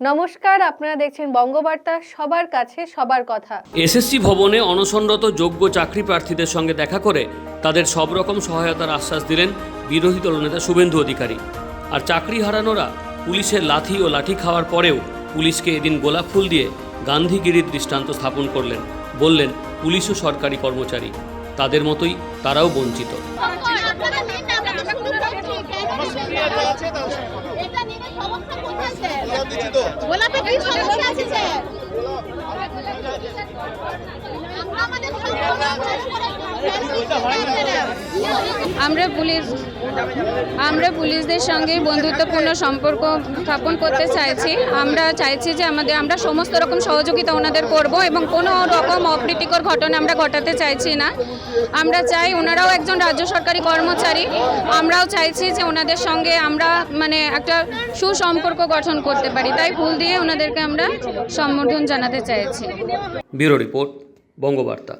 নমস্কার আপনারা দেখছেন বঙ্গবার্তা সবার কাছে সবার কথা। এসএসসি ভবনে অনশনরত যোগ্য চাকরি প্রার্থীদের সঙ্গে দেখা করে তাদের সব রকম সহায়তার আশ্বাস দিলেন বিরোধী দলনেতা শুভেন্দু অধিকারী। আর চাকরি হারানোরা পুলিশের লাথি ও লাঠি খাওয়ার পরেও পুলিশকে এদিন গোলাপ ফুল দিয়ে গান্ধীগিরির দৃষ্টান্ত স্থাপন করলেন বললেন পুলিশও সরকারি কর্মচারী। তাদের মতোই তারাও বঞ্চিত আপনারা নিন না, আমরা তো শুরু করছি। কেন দিবেন না? এটা নিলে সমস্যা কোথায়, স্যার? গোলাপে কি সমস্যা আছে, স্যার? আমাদের করে আমরা পুলিশ, আমরা পুলিশদের সঙ্গে বন্ধুত্বপূর্ণ সম্পর্ক স্থাপন করতে চাইছি। আমরা চাইছি যে আমাদের, আমরা সমস্ত রকম সহযোগিতা ওনাদের করব এবং কোনো রকম অপ্রীতিকর ঘটনা আমরা ঘটাতে চাইছি না। আমরা চাই ওনারাও একজন রাজ্য সরকারি কর্মচারী। আমরাও চাইছি যে ওনাদের সঙ্গে আমরা মানে একটা সুসম্পর্ক গঠন করতে পারি। তাই ফুল দিয়ে ওনাদেরকে আমরা সম্বোধন জানাতে চাইছি। Bureau report, Bangabarta.